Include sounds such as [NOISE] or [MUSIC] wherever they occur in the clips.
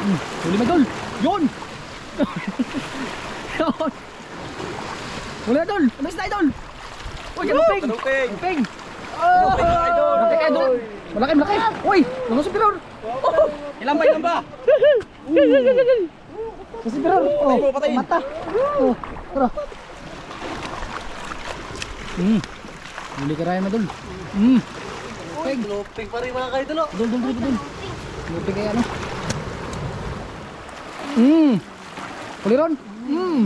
Huli mo idol. Yun. [LAUGHS] Yun. Huli idol. Ano isda idol? Uy, galuping. Galuping. Galuping. Galuping na idol. Malaki idol. Malaki, malaki. Uy, ano si Piror? Ilan ba, ilan ba? Si Piror. Oh, mata. Oh, tara. Hmm. Huli ka rin idol. Hmm. Uy, galuping pa rin mga kaidol. oh. Dul, dul, dul. Galuping kaya ano? Hmm. Huli ron. Hmm.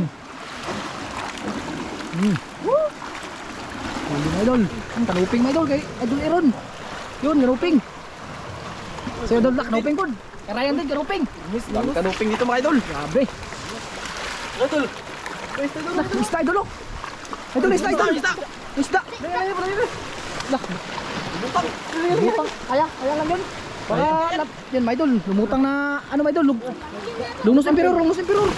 Hmm. Huli na idol. Hmm, kanuping na idol kay idol Iron. Yun, kanuping. Si idol na kanuping kun. Karayan din kanuping. Dami kanuping dito mga idol. Grabe. Idol. Isda idol oh. Idol, isda idol. Isda, Isda. Lah, Butang. lumutang. Kaya, kaya lang yun. Baka, lap, yan, my idol. Lumutang na, ano, my idol. Lug, lungnos emperor, lungnos emperor.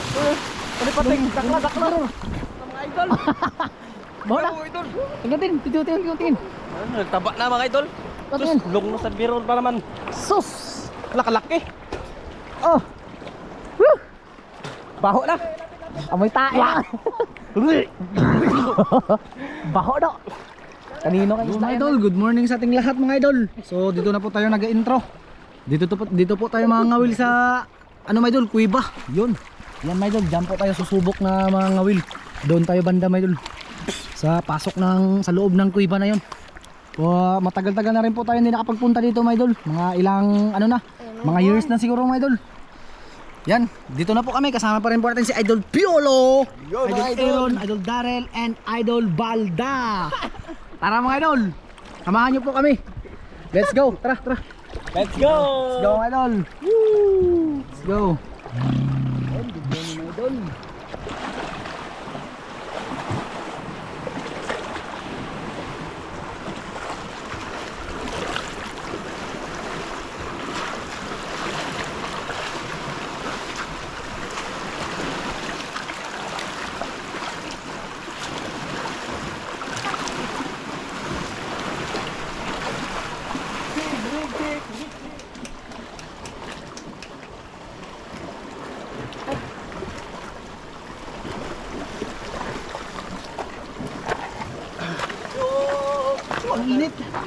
Palipating. Dakla, dakla. Mga idol. Bawa na. Tingnan din, tingnan, tingnan, tingnan, nagtaba na mga idol. No sa biro pa naman. Sus. Lakalaki. Oh. Woo. Baho na. Amoy tae [LAUGHS] na. Baho do. Kanino kayo mga idol? Good morning sa ating lahat mga idol. So dito na po tayo nag-intro. Dito to po, dito po tayo mga ngawil sa ano mga idol, kuiba. Yun. Yan mga idol, diyan po tayo susubok na mga ngawil. Doon tayo banda mga idol. Sa pasok ng sa loob ng kuiba na yun. So, matagal-tagal na rin po tayo hindi nakapagpunta dito mga idol. Mga ilang ano na, mga years na siguro mga idol. Yan, dito na po kami. Kasama pa rin po natin si Idol Piolo, idol. Aaron, Idol Darrell, and Idol Balda. [LAUGHS] Tara mga idol, samahan niyo po kami. Let's go, tara, tara. Let's go. Let's go idol. Woo! Let's go. Ayun, good morning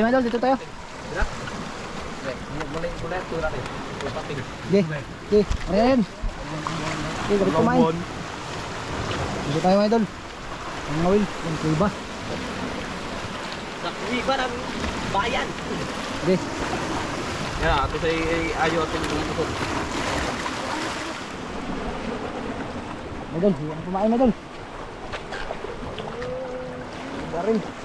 Tayo mga idol, dito tayo. Okay, okay, ayan. Okay, galit kumain. Dito tayo mga idol. Ang ngawil, ang kuiba. Sakriba ng bayan. Okay, Ya, ito sa ayo atin dito ko. idol, ang kumain mga idol. Garin.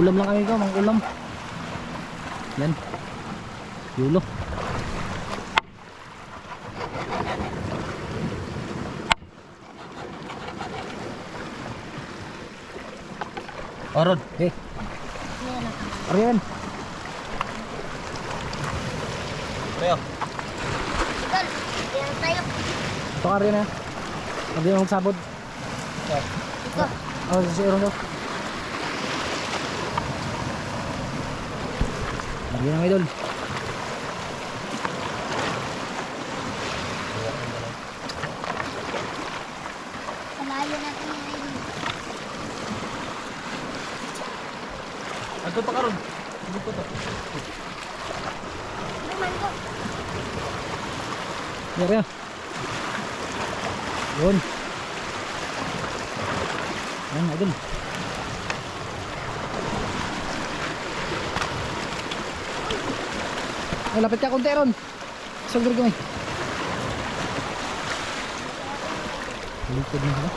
Ulam lang kami ko, mga ulam. Yan. Yulo. Oron. Okay. Ariyan. Tayo. Tol, yan tayo. Ito ka rin ha. Hindi mo magsabod. Ito. Oh, si Aaron daw. Lagyan ng idol. Malayo natin yung idol. Ano pa karon? Ano pa to? Naman ko. Yan yan. Yun. Yan, idol. Ay, lapit ka konti ron. Isang kami. Likod na sila.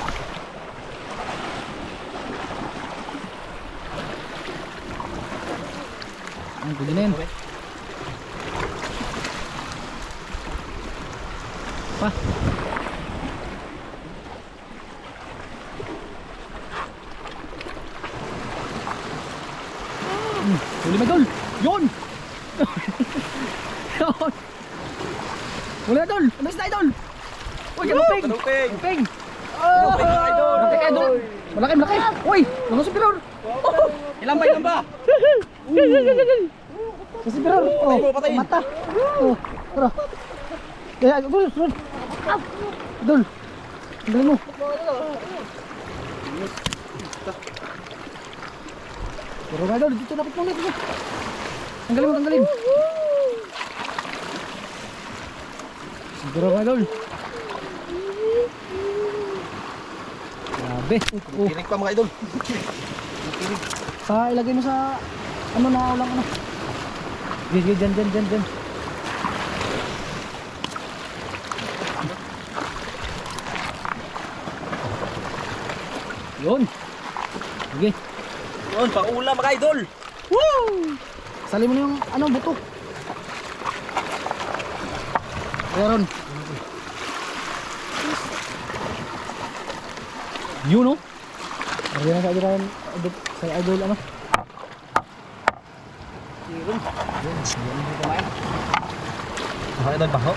Ang pwede na yun. Pa. Hmm, Huli mo idol! Yun! [LAUGHS] Huli idol! Ano isda idol? Uy! Kanuping! Kanuping! Kanuping mga idol! Malaki idol! Malaki, malaki! Uy! Si Piror? Ilan ba, ilan ba? Sa si Piror! Oh, mo, patayin. mata! Oh, tara! Kaya, idol! Idol! Idol! Ang galing mo! Pero idol, dito dapat muna dito. Tanggalin mo, tanggalin. Siguro nga idol. Grabe. Oh, Kinig pa mga idol. sa ilagay mo sa ano na ulang ano. Sige, dyan, dyan, dyan, dyan. Yun. Sige. Yun, pang ulam mga idol. Woo! Sali mo na yung ano, buto. Meron. Yun no? Ayan na sa idol, sa idol ano? Kumain. Mga idol, baho.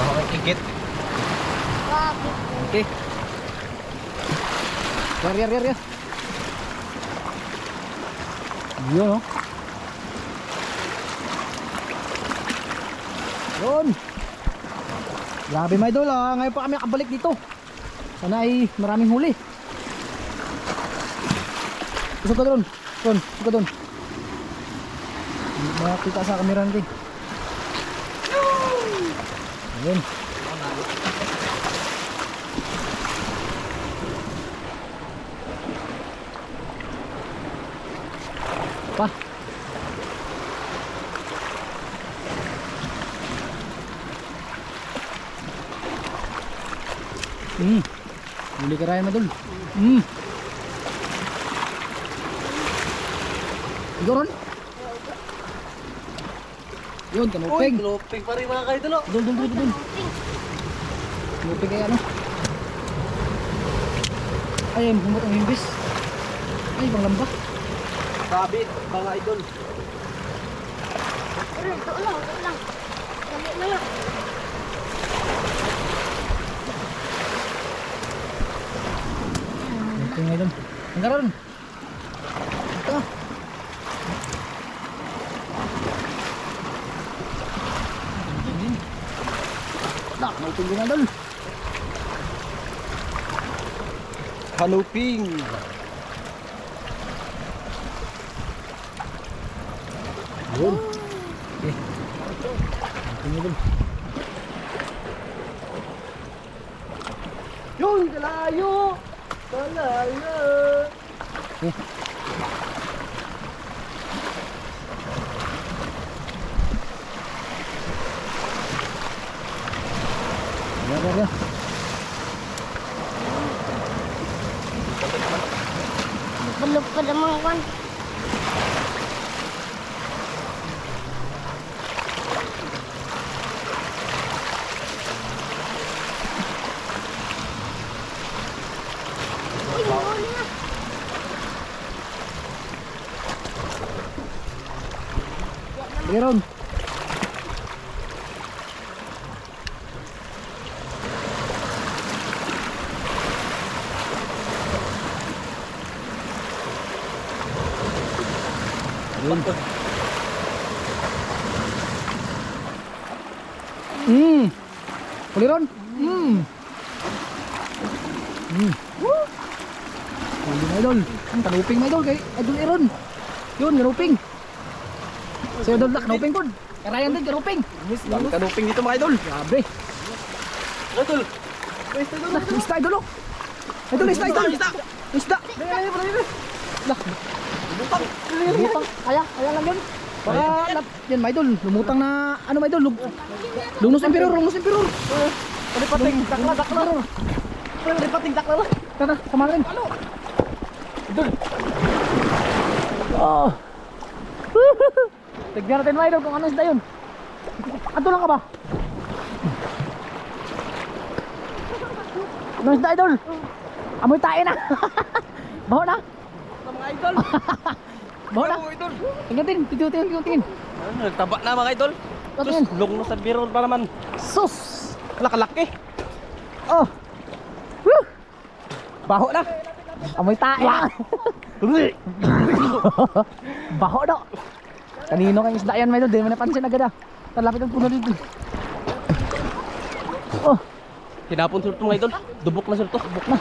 Baho kay kikit. Okay. Yar, yar, yar, yar. Yun, no? Yun. Grabe, my idol, ah. Ngayon pa kami nakabalik dito. Sana ay maraming huli. Isok ka doon. Doon, isok ka doon. Makakita sa kamera natin. Ayun. Pa. Hmm. Huli ka raya madul. Hmm. Igoron. Yun, kanuping. Luping pa rin mga idol. oh. Dul, dul, dul, dul. Kanuping kaya ano. Ay, humot ang himbis. Ay, bang lamba. Sabit, mga idol. Pero ito lang, ito lang. Dali na lang. Kanuping ngayon. Ang karon. Ito. Dak, kanuping din nga dul. Kanuping. Yun. Okay. Dul. Yun, kalayo. Kalayo. Okay. Yan, yan, yan. Balog ka naman kan. Uy, huli na. Meron. Yun. Mm. Puliron. Mm. Mm. Woo. Na idol. Ang kanuping na idol kay Idol Aaron. Yun, kanuping. Si Idol na kanuping pod. Karayan din kanuping. Dami kanuping dito mga idol. Grabe. Idol. Isda idol. Idol, isda idol. Isda, Isda. Lah, Butang. lumutang. Kaya, kaya lang yun. Lap- yan, my idol. Lumutang na, ano my idol? Lungnos emperor, lungnos emperor. Palipating, dakla, dakla. Palipating, dakla lang. Tara, sama rin. Idol. Oh. Tignan natin mga idol kung ano isda yun. Ato lang ka ba? Ano isda idol? Amoy tae na. [LAUGHS] Baho na. Sa mga idol. [LAUGHS] Baho na. Tingnan tin, tingnan tin, tingnan tin. Ano, Nagtaba na mga idol. Ito Sus, na sa biro pa naman. Sus. Lakalaki. Oh. Woo. Baho na. Amoy tae na. [LAUGHS] Baho daw. Kanino kang isda yan, may doon. Di mo napansin agad ah. Talapit ang puno dito. Oh, Tinapon sulto mga idol. Dubok na sulto. Dubok na.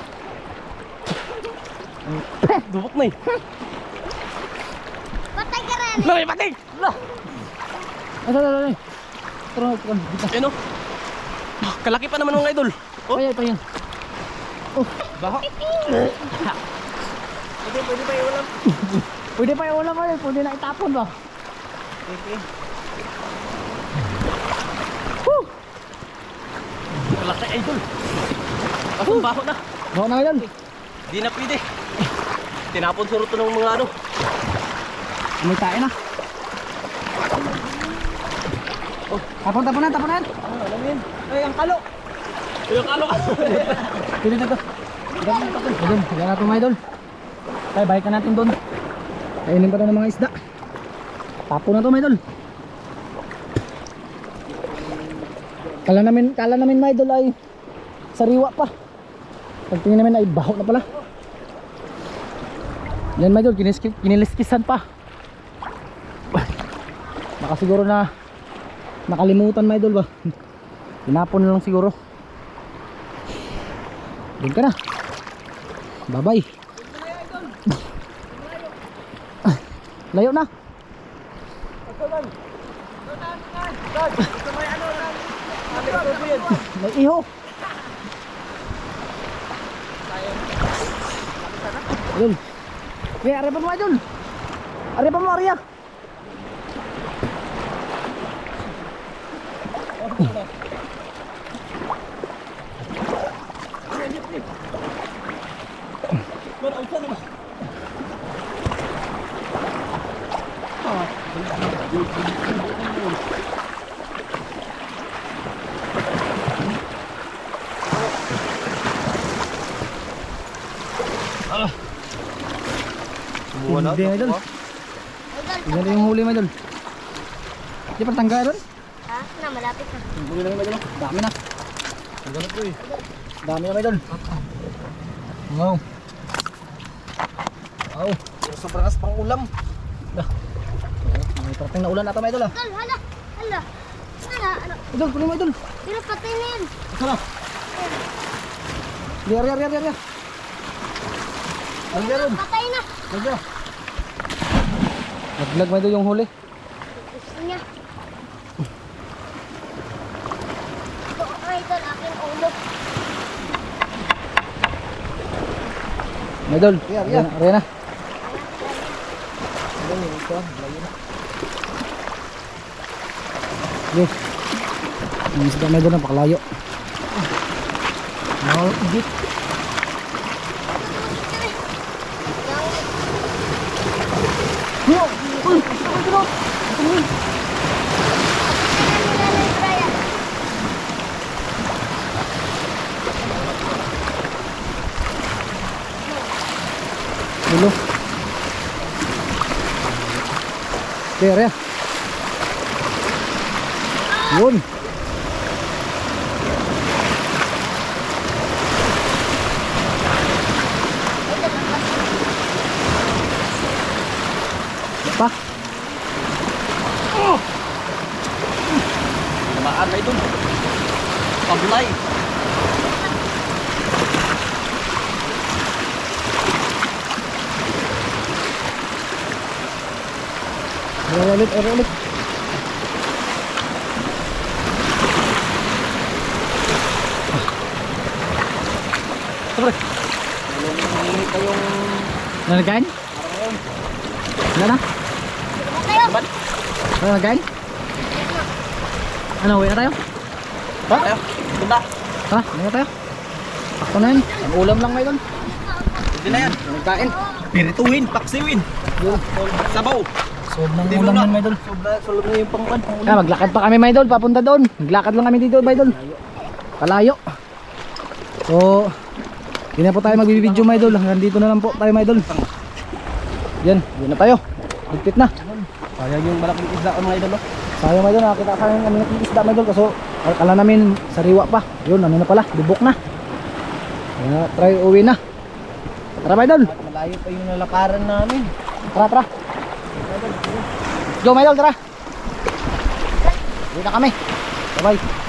[CLEARS THROAT] Dubok na eh. Patay ka rin. Laki pating! lah. Ay, ay, ay, ay. Tara, tara, dito. Ano? Ah, Kalaki pa naman mga idol. Oh, Ay, ay, pa yan. Oh, baho. Pwede, pwede pa iulam. pwede pa yung ulam [LAUGHS] pwede na itapon ba? Okay. Woo! Kalaki idol. Kasong baho na. Baho na ngayon. Di na pwede. Tinapon sulto ng mga ano. May tae na. Oh, tapon, tapon na, tapon na. Ano, alam yun? Ay, ang kalo. Yung kalo ka. [LAUGHS] Pwede na to. Doon, doon, yan natin mga idol. Ay, balik ka natin doon. Kainin pa ng mga isda. Tapon na to mga idol. Kala namin, kala namin mga idol ay sariwa pa. Pagtingin namin ay baho na pala. Yan mga idol, kiniski, kiniliskisan pa. [LAUGHS] Baka siguro na nakalimutan mga idol ba. [LAUGHS] Tinapon na lang siguro. Doon ka na. Bye bye. [LAUGHS] Layo na. May iho. Ayun. Okay, ari pa mo idol. Ari pa mo, Arya. Sumuha na. Hindi, idol. Idol, yung huli mo idol. Di pa tangga doon. ha? Na, malapit na. Yung huli na yung idol. Dami na. Ang ganap ko eh. Dami na idol. Wow. Wow. Sobrang as pang ulam. May parating na ulan ata mga idol ah. Idol, hala. Hala. Hala, ano? Idol, kunin mo idol. Pero patay na yan. Sana. Liar, liar, liar, liar, liar. Patay na. Liar. Naglag idol yung huli. Gusto niya. Ito, idol, aking ulo. Idol. Liar, Ayan na, ayan na. Yes. Ang isda na idol, napakalayo. Now. Yo! Uy! Ay, ito na! Ito na yun. Dulo. There, ya. Yun. Pa? Tamaan na idol. Paglay. Ayan ulit, ayan ulit. Sobre. Hindi kayong... Nalagain? Wala na? Tayo. Wala nalagain? Ano, uwi na tayo? Ha? Ayo. Punta. Tara, ano na tayo? Ako na yun. Ang ulam lang idol. Hindi na yan. Nagkain. Pirituhin, paksiwin. Sabaw. Sob ng Hindi mo ulam yan mga idol. Sobra, solog na yung pangkan. Kaya maglakad pa kami mga idol, papunta doon. Maglakad lang kami dito mga idol. Palayo. So, hindi na po tayo magbibideo mga idol. Hanggang dito na lang po tayo mga idol. Yan, yan na tayo. Ligpit na. Sayang yung malaking isda ko mga idol. oh. Sayang mga idol, nakakita ka ng ano ng isda mga idol. Kaso, kala namin sariwa pa. Yun, ano na pala, bubok na. Kaya, try uwi na. Tara mga idol. Malayo pa yung nalakaran namin. Tara, tara. Go, mga idol, tara. Uwi na kami. Bye-bye.